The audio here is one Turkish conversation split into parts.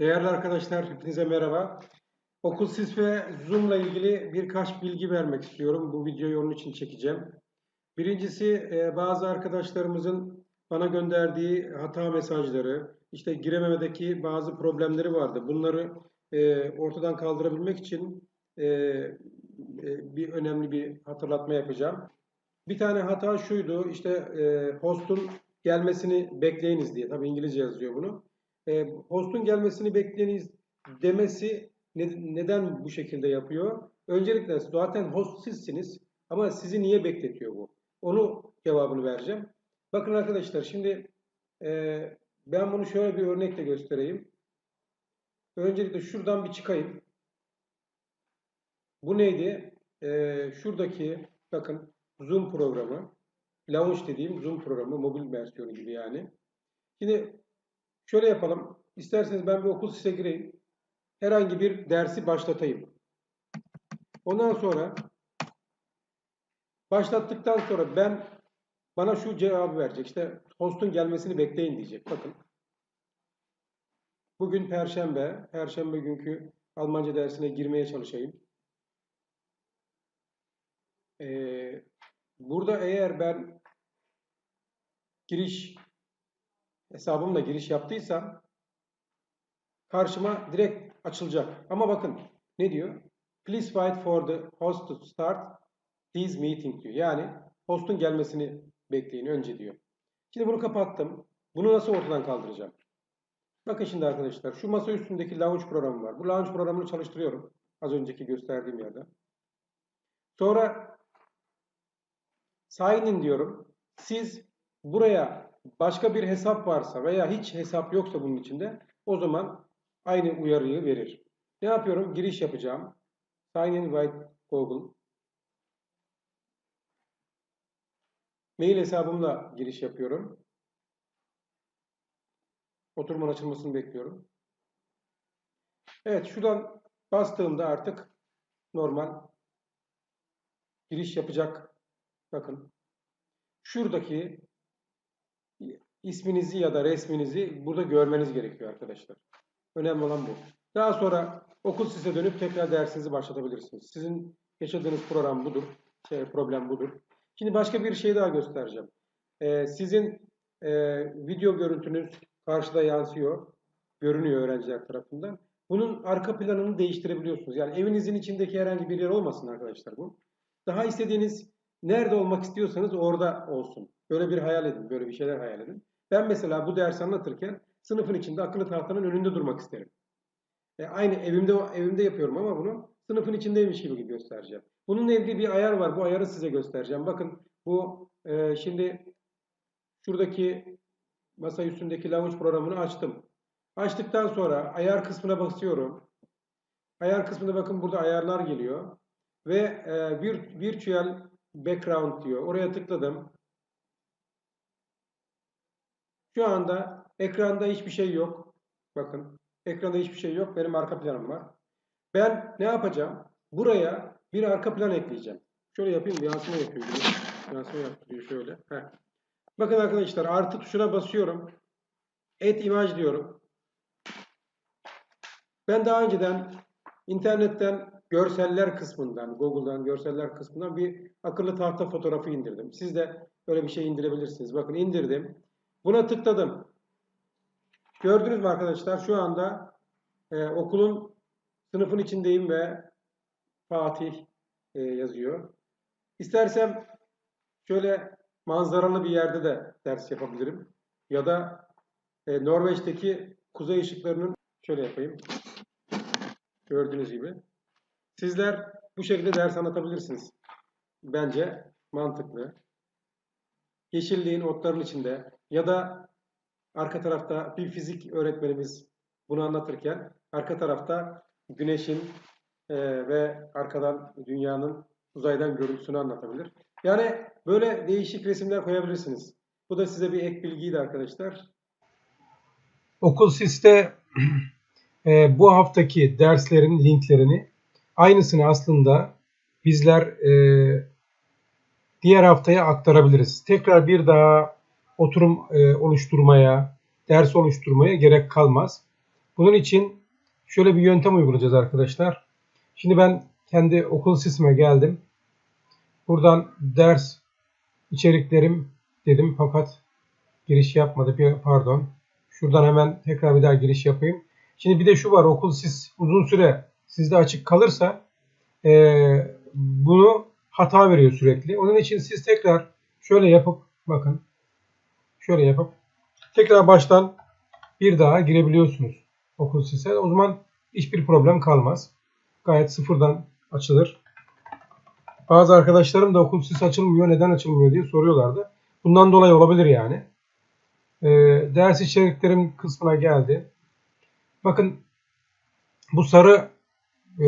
Değerli arkadaşlar, hepinize merhaba. Okul Sis ve Zoom'la ilgili birkaç bilgi vermek istiyorum. Bu videoyu onun için çekeceğim. Birincisi, e, bazı arkadaşlarımızın bana gönderdiği hata mesajları, işte girememedeki bazı problemleri vardı. Bunları e, ortadan kaldırabilmek için e, bir önemli bir hatırlatma yapacağım. Bir tane hata şuydu, işte host'un gelmesini bekleyiniz diye. Tabii İngilizce yazıyor bunu e, host'un gelmesini bekleyiniz demesi ne, neden bu şekilde yapıyor? Öncelikle zaten host sizsiniz ama sizi niye bekletiyor bu? Onu cevabını vereceğim. Bakın arkadaşlar şimdi e, ben bunu şöyle bir örnekle göstereyim. Öncelikle şuradan bir çıkayım. Bu neydi? E, şuradaki bakın Zoom programı. Launch dediğim Zoom programı, mobil versiyonu gibi yani. Şimdi Şöyle yapalım. İsterseniz ben bir okul size gireyim. Herhangi bir dersi başlatayım. Ondan sonra başlattıktan sonra ben bana şu cevabı verecek. İşte hostun gelmesini bekleyin diyecek. Bakın. Bugün Perşembe. Perşembe günkü Almanca dersine girmeye çalışayım. Ee, burada eğer ben giriş hesabımla giriş yaptıysam karşıma direkt açılacak. Ama bakın ne diyor? Please wait for the host to start this meeting diyor. Yani hostun gelmesini bekleyin önce diyor. Şimdi bunu kapattım. Bunu nasıl ortadan kaldıracağım? Bakın şimdi arkadaşlar şu masa üstündeki launch programı var. Bu launch programını çalıştırıyorum. Az önceki gösterdiğim yerde. Sonra sign in diyorum. Siz buraya başka bir hesap varsa veya hiç hesap yoksa bunun içinde o zaman aynı uyarıyı verir. Ne yapıyorum? Giriş yapacağım. Sign in by Google. Mail hesabımla giriş yapıyorum. Oturmanın açılmasını bekliyorum. Evet şuradan bastığımda artık normal giriş yapacak. Bakın. Şuradaki isminizi ya da resminizi burada görmeniz gerekiyor arkadaşlar. Önemli olan bu. Daha sonra okul size dönüp tekrar dersinizi başlatabilirsiniz. Sizin yaşadığınız program budur. Şey, problem budur. Şimdi başka bir şey daha göstereceğim. Ee, sizin e, video görüntünüz karşıda yansıyor. Görünüyor öğrenciler tarafından. Bunun arka planını değiştirebiliyorsunuz. Yani evinizin içindeki herhangi bir yer olmasın arkadaşlar bu. Daha istediğiniz nerede olmak istiyorsanız orada olsun. Böyle bir hayal edin. Böyle bir şeyler hayal edin. Ben mesela bu dersi anlatırken sınıfın içinde akıllı tahtanın önünde durmak isterim. E, aynı evimde evimde yapıyorum ama bunu sınıfın içindeymiş gibi göstereceğim. Bununla ilgili bir ayar var. Bu ayarı size göstereceğim. Bakın bu e, şimdi şuradaki masa üstündeki launch programını açtım. Açtıktan sonra ayar kısmına basıyorum. Ayar kısmında bakın burada ayarlar geliyor. Ve e, bir virtual background diyor. Oraya tıkladım. Şu anda ekranda hiçbir şey yok. Bakın ekranda hiçbir şey yok. Benim arka planım var. Ben ne yapacağım? Buraya bir arka plan ekleyeceğim. Şöyle yapayım. Yansıma yapıyor. Yansıma yaptırıyor şöyle. Heh. Bakın arkadaşlar artı tuşuna basıyorum. Et imaj diyorum. Ben daha önceden internetten görseller kısmından, Google'dan görseller kısmından bir akıllı tahta fotoğrafı indirdim. Siz de böyle bir şey indirebilirsiniz. Bakın indirdim. Buna tıkladım. Gördünüz mü arkadaşlar? Şu anda e, okulun sınıfın içindeyim ve Fatih e, yazıyor. İstersem şöyle manzaralı bir yerde de ders yapabilirim. Ya da e, Norveç'teki kuzey ışıklarının şöyle yapayım. Gördüğünüz gibi. Sizler bu şekilde ders anlatabilirsiniz. Bence mantıklı. Yeşilliğin otların içinde ya da arka tarafta bir fizik öğretmenimiz bunu anlatırken arka tarafta güneşin e, ve arkadan dünyanın uzaydan görüntüsünü anlatabilir. Yani böyle değişik resimler koyabilirsiniz. Bu da size bir ek bilgiydi arkadaşlar. Okul Sis'te e, bu haftaki derslerin linklerini aynısını aslında bizler e, diğer haftaya aktarabiliriz. Tekrar bir daha oturum e, oluşturmaya, ders oluşturmaya gerek kalmaz. Bunun için şöyle bir yöntem uygulayacağız arkadaşlar. Şimdi ben kendi okul sisime geldim. Buradan ders içeriklerim dedim fakat giriş yapmadı. Bir, pardon. Şuradan hemen tekrar bir daha giriş yapayım. Şimdi bir de şu var. Okul siz uzun süre sizde açık kalırsa eee, bunu hata veriyor sürekli. Onun için siz tekrar şöyle yapıp bakın şöyle yapıp tekrar baştan bir daha girebiliyorsunuz okul sise. O zaman hiçbir problem kalmaz. Gayet sıfırdan açılır. Bazı arkadaşlarım da okul sis açılmıyor, neden açılmıyor diye soruyorlardı. Bundan dolayı olabilir yani. Ee, ders içeriklerim kısmına geldi. Bakın bu sarı e,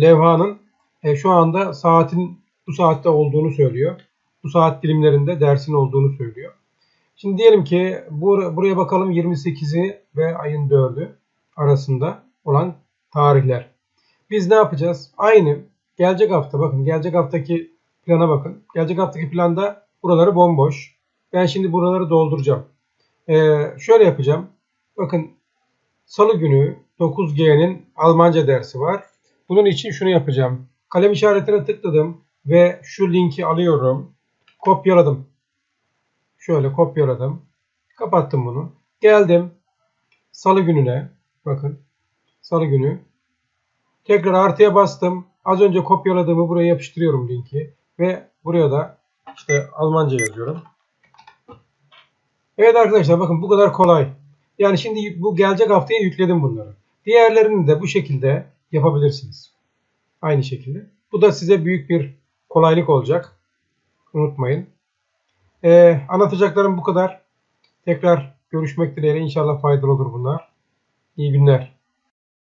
levhanın e, şu anda saatin bu saatte olduğunu söylüyor. Bu saat dilimlerinde dersin olduğunu söylüyor. Şimdi diyelim ki bur- buraya bakalım 28'i ve ayın 4'ü arasında olan tarihler. Biz ne yapacağız? Aynı gelecek hafta bakın gelecek haftaki plana bakın. Gelecek haftaki planda buraları bomboş. Ben şimdi buraları dolduracağım. Ee, şöyle yapacağım. Bakın Salı günü 9G'nin Almanca dersi var. Bunun için şunu yapacağım. Kalem işaretine tıkladım ve şu linki alıyorum. Kopyaladım. Şöyle kopyaladım. Kapattım bunu. Geldim. Salı gününe. Bakın. Salı günü. Tekrar artıya bastım. Az önce kopyaladığımı buraya yapıştırıyorum linki. Ve buraya da işte Almanca yazıyorum. Evet arkadaşlar bakın bu kadar kolay. Yani şimdi bu gelecek haftaya yükledim bunları. Diğerlerini de bu şekilde yapabilirsiniz. Aynı şekilde. Bu da size büyük bir kolaylık olacak. Unutmayın. Ee, anlatacaklarım bu kadar. Tekrar görüşmek dileğiyle. İnşallah faydalı olur bunlar. İyi günler.